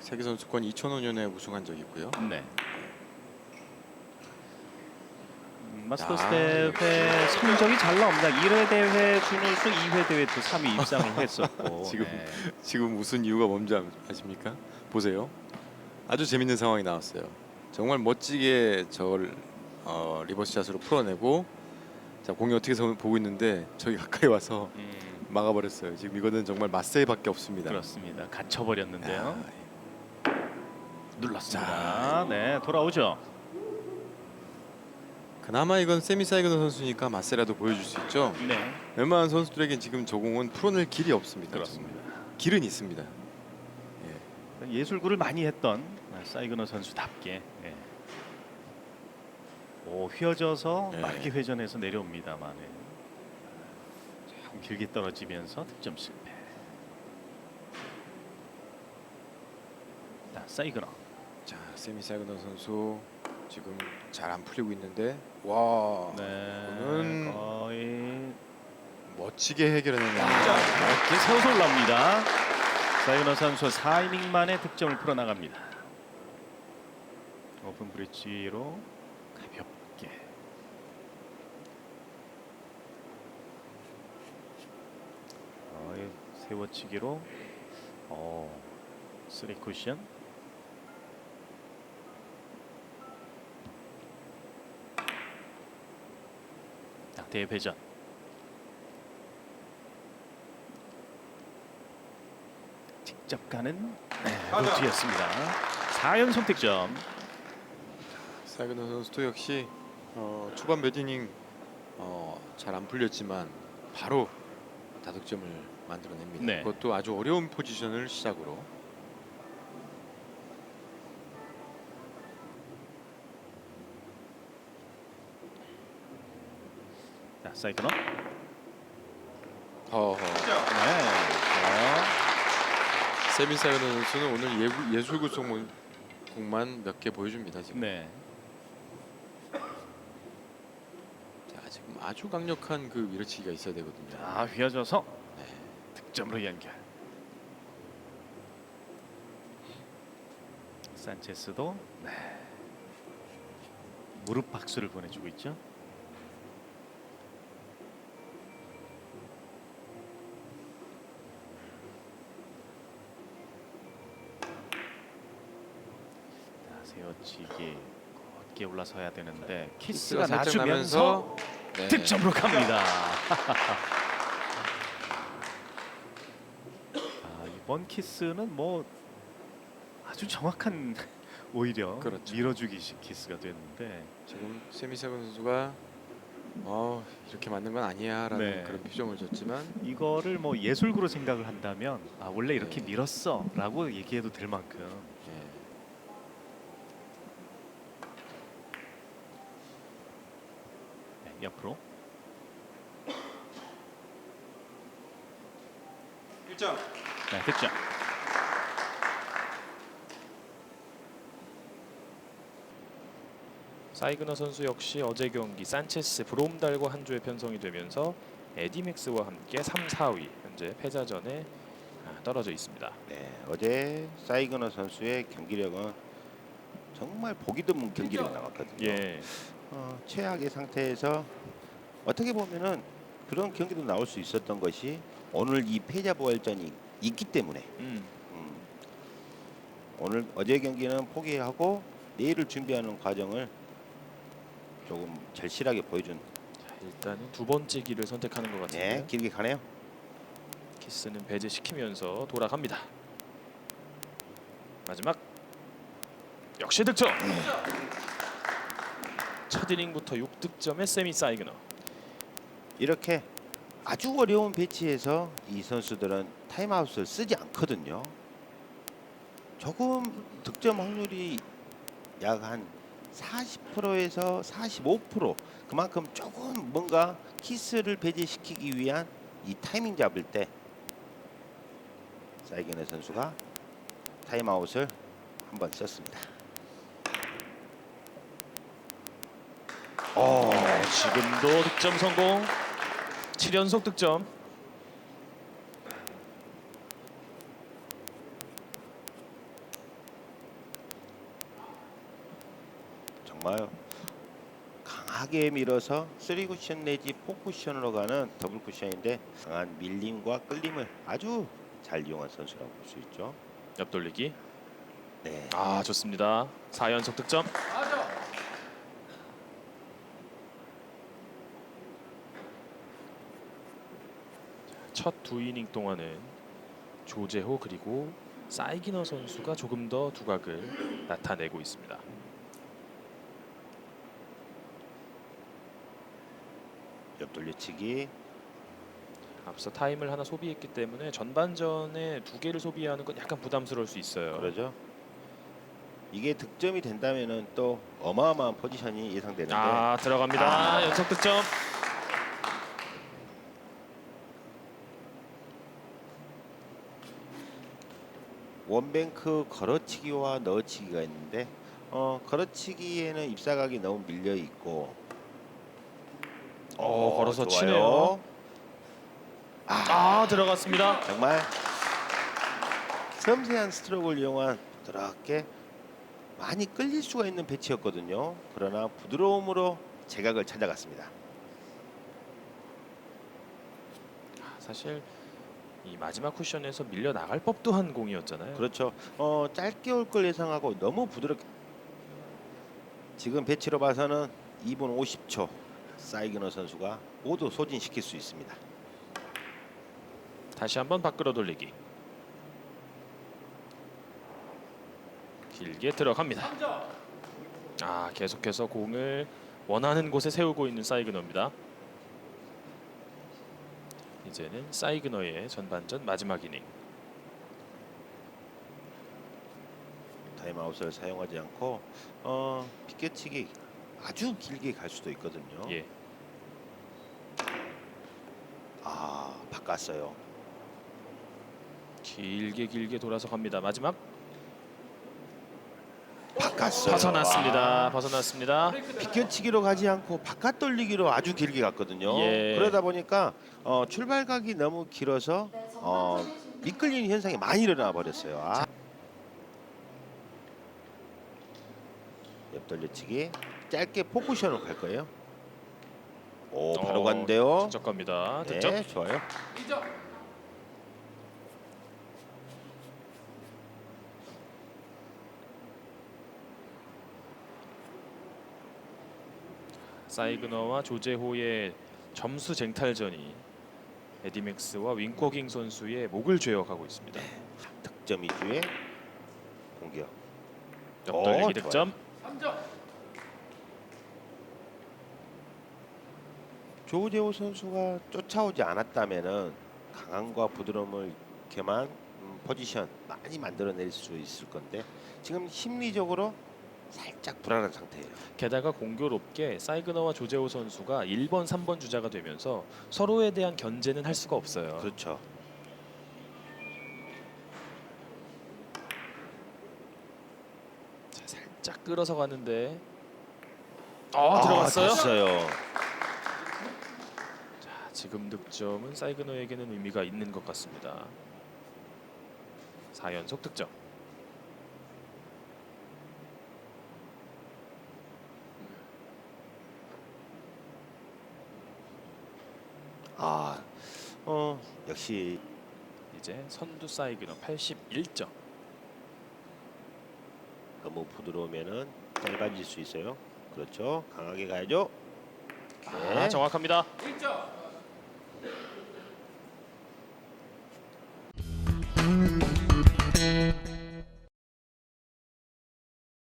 세계 선수권 2005년에 우승한 적이 있고요. 네. 음, 마스터스 야, 대회 성적이 잘 나옵니다. 1회 대회 준우승, 2회 대회 또 3위 입상을 했었고 지금 네. 지금 웃은 이유가 뭔지 아십니까? 보세요. 아주 재밌는 상황이 나왔어요. 정말 멋지게 저걸 어, 리버스샷으로 풀어내고 자 공이 어떻게 서 보고 있는데 저기 가까이 와서 음, 막아버렸어요. 지금 이거는 정말 맛세이밖에 없습니다. 그렇습니다. 갇혀버렸는데요. 야, 눌렀습니다. 네, 돌아오죠. 그나마 이건 세미 사이그너 선수니까 맛세라도 보여줄 수 있죠. 네, 웬만한 선수들에겐 지금 저 공은 풀어낼 길이 없습니다. 그렇습니다. 길은 있습니다. 예술구를 많이 했던 사이그너 선수답게 네. 오 휘어져서 네. 빠르게 회전해서 내려옵니다만 참 길게 떨어지면서 득점 실패. 자 사이그너 자 세미 사이그너 선수 지금 잘 안 풀리고 있는데 와 네 이거는 거의 멋지게 해결해내는 이렇게 세워서 올라옵니다. 사이그너 선수 4이닝 만에 득점을 풀어나갑니다. 오픈 브릿지로 가볍게 거의 세워치기로 어 쓰리 쿠션 대회전 직접 가는 네, 루트였습니다. 4연속 득점. 사이그너 선수도 역시 어, 초반 몇 이닝 어, 잘 안 풀렸지만 바로 다득점을 만들어냅니다. 네. 그것도 아주 어려운 포지션을 시작으로 자, 사이드너. 허허. 네. 어, 세미 사이그너 선수는 오늘 예구, 예술구 종목만 몇 개 보여줍니다 지금. 네. 자, 지금 아주 강력한 그 밀어치기가 있어야 되거든요. 자, 휘어져서 네. 득점으로 연결. 산체스도 네. 무릎 박수를 보내주고 있죠. 자, 세워치기 곧게 올라서야 되는데 키스가 살짝 나주면서 네. 득점으로 갑니다. 아, 이번 키스는 뭐 아주 정확한 오히려 그렇죠. 밀어주기식 키스가 됐는데 지금 세미 사이그너 선수가 어, 이렇게 맞는 건 아니야라는 네. 그런 표정을 줬지만 이거를 뭐 예술구로 생각을 한다면 아 원래 이렇게 네. 밀었어라고 얘기해도 될 만큼 예. 네, 옆으로 1점. 네, 득점. 사이그너 선수 역시 어제 경기 산체스 브롬달과 한 조에 편성이 되면서 에디맥스와 함께 3, 4위 현재 패자전에 아, 떨어져 있습니다. 네, 어제 사이그너 선수의 경기력은 정말 보기 드문 경기력이 나왔거든요. 예, 어, 최악의 상태에서 어떻게 보면은 그런 경기도 나올 수 있었던 것이 오늘 이 패자 부활전이 있기 때문에 음, 음, 오늘 어제 경기는 포기하고 내일을 준비하는 과정을 조금 절실하게 보여준 자, 일단은 두 번째 길을 선택하는 것 네, 같은데요. 길게 가네요. 키스는 배제시키면서 돌아갑니다. 마지막 역시 득점. 첫 이닝부터 6득점의 세미 사이그너. 이렇게 아주 어려운 배치에서 이 선수들은 타임아웃을 쓰지 않거든요. 조금 득점 확률이 약 한 40%에서 45% 그만큼 조금 뭔가 키스를 배제시키기 위한 이 타이밍 잡을 때 사이게네 선수가 타임아웃을 한번 썼습니다. 어, 지금도 득점 성공. 7연속 득점. 정말 강하게 밀어서 3쿠션 내지 4쿠션으로 가는 더블 쿠션인데 강한 밀림과 끌림을 아주 잘 이용한 선수라고 볼 수 있죠. 옆돌리기. 네. 아 좋습니다. 4연속 득점. 첫 두 이닝 동안은 조재호 그리고 사이기너 선수가 조금 더 두각을 나타내고 있습니다. 옆돌려치기. 앞서 타임을 하나 소비했기 때문에 전반전에 두 개를 소비하는 건 약간 부담스러울 수 있어요. 그러죠. 이게 득점이 된다면은 또 어마어마한 포지션이 예상되는데 아 들어갑니다. 아. 연속 득점. 원뱅크 걸어치기와 넣어치기가 있는데 어 걸어치기에는 입사각이 너무 밀려 있고 어, 걸어서 좋아요. 치네요. 아 들어갔습니다. 정말 섬세한 스트로크를 이용한 부드럽게 많이 끌릴 수가 있는 배치였거든요. 그러나 부드러움으로 제각을 찾아갔습니다. 사실 이 마지막 쿠션에서 밀려 나갈 법도 한 공이었잖아요. 그렇죠. 어, 짧게 올 걸 예상하고 너무 부드럽게 지금 배치로 봐서는 2분 50초 사이그너 선수가 모두 소진시킬 수 있습니다. 다시 한번 밖으로 돌리기. 길게 들어갑니다. 아 계속해서 공을 원하는 곳에 세우고 있는 사이그너입니다. 이제는 사이그너의 전반전 마지막 이닝. 타임아웃을 사용하지 않고 어, 비껴치기 아주 길게 갈 수도 있거든요. 예. 아 바꿨어요. 길게 길게 돌아서 갑니다. 마지막 바꿨어요. 벗어났습니다. 아, 벗어났습니다. 비껴치기로 가지 않고 바깥 돌리기로 아주 길게 갔거든요. 예. 그러다 보니까 어, 출발각이 너무 길어서 어, 미끌리는 현상이 많이 일어나 버렸어요. 아. 옆 돌려치기 짧게 포쿠션으로 갈 거예요. 오 바로 어, 간대요. 득점 갑니다. 득점. 네, 좋아요. 사이그너와 조제호의 점수 쟁탈전이 에디맥스와 윙코깅 선수의 목을 죄어가고 있습니다. 득점 위주의 공격. 어, 득점. 조재호 선수가 쫓아오지 않았다면은 강함과 부드러움을 이렇게만 음, 포지션 많이 만들어낼 수 있을 건데 지금 심리적으로 살짝 불안한 상태예요. 게다가 공교롭게 사이그너와 조제호 선수가 1번, 3번 주자가 되면서 서로에 대한 견제는 할 수가 없어요. 그렇죠. 자, 살짝 끌어서 가는데 어, 들어갔어요. 됐어요. 자, 지금 득점은 사이그너에게는 의미가 있는 것 같습니다. 4연속 득점. 아, 어, 역시 이제 선두 쌓이기로 81점. 너무 부드러우면은 짧아질 수 있어요. 그렇죠. 강하게 가야죠. 아, 네. 정확합니다.